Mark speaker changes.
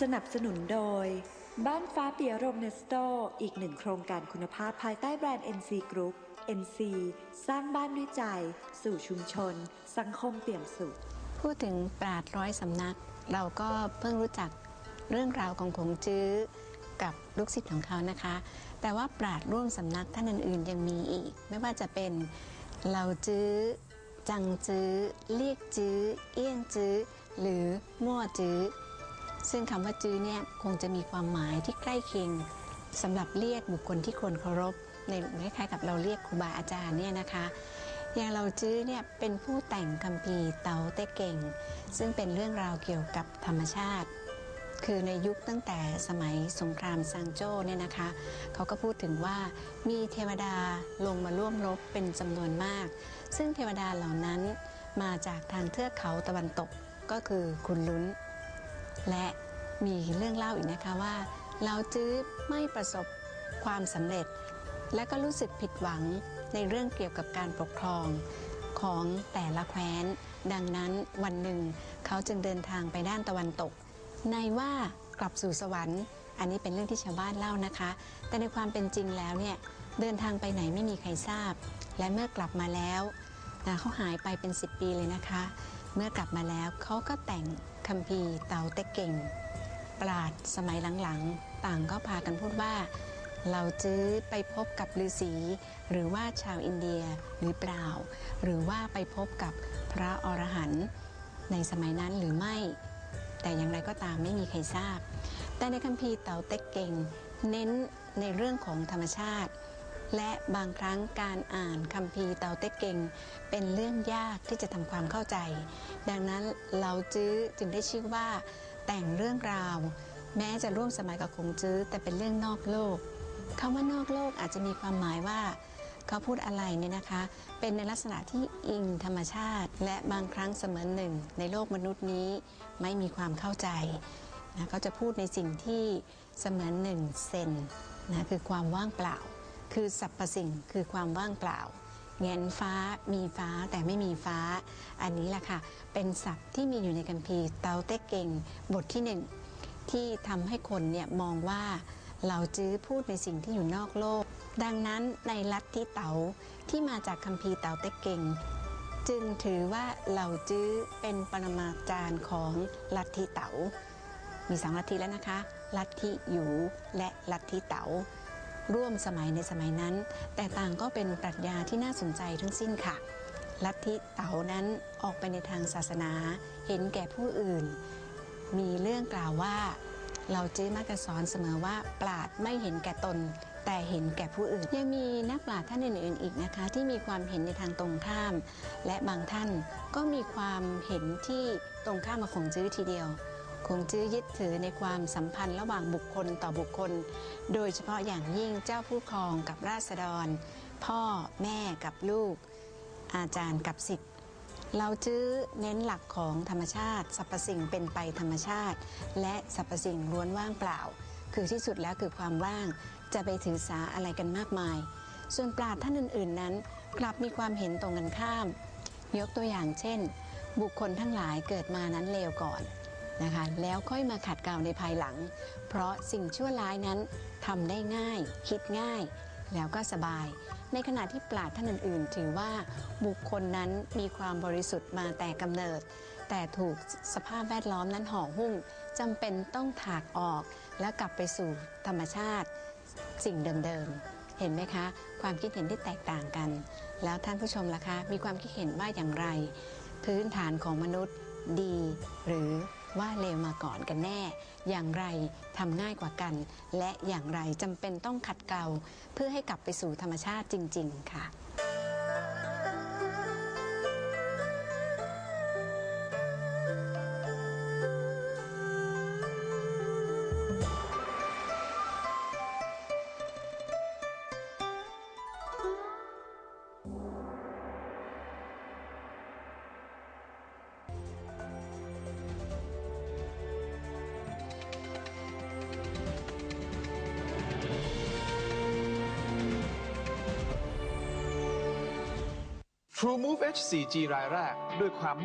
Speaker 1: สนับสนุนโดย บ้านฟ้าเปียรมเนสโตอีกหนึ่งโครงการคุณภาพภายใต้แบรนด์ NC Group NC สร้างบ้านด้วยใจ สู่ชุมชน สังคมเปี่ยมสุข
Speaker 2: พูดถึงปราดร้อยสำนัก เราก็เพิ่งรู้จักเรื่องราวของขงจื้อ กับลูกศิษย์ของเขานะคะ แต่ว่าปราดร่วมสำนักท่านอื่นๆยังมีอีก ไม่ว่าจะเป็นเหล่าจื้อ จังจื้อ เรียกจื้อ เอี้ยงจื้อ หรือมั่วจื้อ ซึ่งคำว่าจื้อเนี่ยคงจะมีความหมายที่ใกล้เคียงสำหรับเรียกบุคคลที่คนเคารพในคล้ายๆกับเราเรียกครูบาอาจารย์เนี่ยนะคะ อย่างเราจื้อเนี่ยเป็นผู้แต่งคัมภีร์เตาเต้เก่ง ซึ่งเป็นเรื่องราวเกี่ยวกับธรรมชาติ คือในยุคตั้งแต่สมัยสงครามซางโจ้เนี่ยนะคะเขาก็พูดถึงว่ามีเทวดาลงมาร่วมรบเป็นจำนวนมาก ซึ่งเทวดาเหล่านั้นมาจากทางเทือกเขาตะวันตกก็คือคุณลุ้น และมีเรื่องเล่าอีกนะคะว่า เราจื้อไม่ประสบความสำเร็จ และก็รู้สึกผิดหวังในเรื่องเกี่ยวกับการปกครองของแต่ละแคว้น ดังนั้นวันหนึ่งเขาจึงเดินทางไปด้านตะวันตก ในว่ากลับสู่สวรรค์ อันนี้เป็นเรื่องที่ชาวบ้านเล่านะคะ แต่ในความเป็นจริงแล้วเนี่ยเดินทางไปไหนไม่มีใครทราบ และเมื่อกลับมาแล้วนะเขาหายไปเป็น 10 ปีเลยนะคะ เมื่อกลับมาแล้วเขาก็แต่งคัมภีร์เตาเต็กเก่ง ปราดสมัยหลังๆ ต่างก็พากันพูดว่า เราจื้อไปพบกับฤาษีหรือว่าชาวอินเดียหรือเปล่า หรือว่าไปพบกับพระอรหันต์ในสมัยนั้นหรือไม่ แต่อย่างไรก็ตามไม่มีใครทราบ แต่ในคัมภีร์เตาเต็กเก่ง เน้นในเรื่องของธรรมชาติ และบางครั้งการอ่านคัมภีร์เตาเต็กเก่ง เป็นเรื่องยากที่จะทำความเข้าใจ ดังนั้นเราจื้อจึงได้ชื่อว่า แต่งเรื่องราว แม้จะร่วมสมัยกับคงจื้อ แต่เป็นเรื่องนอกโลกคำว่านอกโลกอาจจะมีความหมายว่า เขาพูดอะไรเนี่ยนะคะ เป็นในลักษณะที่อิงธรรมชาติ และบางครั้งเสมือนหนึ่ง ในโลกมนุษย์นี้ไม่มีความเข้าใจนะเขาจะพูดในสิ่งที่เสมือนหนึ่งเซนนะคือความว่างเปล่า คือสรรพสิ่งคือความว่างเปล่าเงนฟ้ามีฟ้าแต่ไม่มีฟ้า อันนี้แหละค่ะ เป็นศัพท์ที่มีอยู่ในคัมภีร์เตาเต็กเก่งบทที่หนึ่งที่ทำให้คนเนี่ยมองว่าเราจื้อพูดในสิ่งที่อยู่นอกโลก ดังนั้นในลัทธิเตาที่มาจากคัมภีร์เตาเต็กเก่งจึงถือว่าเหล่าจื้อเป็นปรมาจารย์ของลัทธิเต๋ามีสองลัทธิแล้วนะคะ ลัทธิหยูและลัทธิเต๋า ร่วมสมัยในสมัยนั้น แต่ต่างก็เป็นปรัชญาที่น่าสนใจทั้งสิ้นค่ะ ลัทธิเต๋านั้นออกไปในทางศาสนา เห็นแก่ผู้อื่น มีเรื่องกล่าวว่าเราจื้อมักจะสอนเสมอว่าปราดไม่เห็นแก่ตน แต่เห็นแก่ผู้อื่น ยังมีนักปราชญ์ท่านอื่นๆอีกนะคะ ที่มีความเห็นในทางตรงข้าม และบางท่านก็มีความเห็นที่ตรงข้ามกับคงจื้อทีเดียว คงจื้อยึดถือในความสัมพันธ์ระหว่างบุคคลต่อบุคคล โดยเฉพาะอย่างยิ่งเจ้าผู้ครองกับราษฎร พ่อแม่กับลูก อาจารย์กับสิทธิ์เราจื้อเน้นหลักของธรรมชาติสรรพสิ่งเป็นไปธรรมชาติ และสรรพสิ่งล้วนว่างเปล่า คือที่สุดแล้วคือความว่าง จะไปถือสาอะไรกันมากมาย ส่วนปราชญ์ท่านอื่น ๆ นั้น กลับมีความเห็นตรงกันข้าม ยกตัวอย่างเช่น บุคคลทั้งหลายเกิดมานั้นเลวก่อน นะคะแล้วค่อยมาขัดเกลาในภายหลัง เพราะสิ่งชั่วร้ายนั้นทำได้ง่าย คิดง่าย แล้วก็สบาย ในขณะที่ปราชญ์ท่านอื่นๆ ถือว่าบุคคลนั้นมีความบริสุทธิ์มาแต่กำเนิด แต่ถูกสภาพแวดล้อมนั้นห่อหุ้มจำเป็นต้องถากออกและกลับไปสู่ธรรมชาติ สิ่งเดิมๆเห็นไหมคะ ความคิดเห็นที่แตกต่างกัน แล้วท่านผู้ชมล่ะคะ มีความคิดเห็นว่าอย่างไร พื้นฐานของมนุษย์ดีหรือ ว่าเลวมาก่อนกันแน่ อย่างไรทำง่ายกว่ากัน และอย่างไรจำเป็นต้องขัดเกลาเพื่อให้กลับไปสู่ธรรมชาติจริง ๆ ค่ะ
Speaker 3: TrueMove H 4G รายแรกด้วยความมุ่ง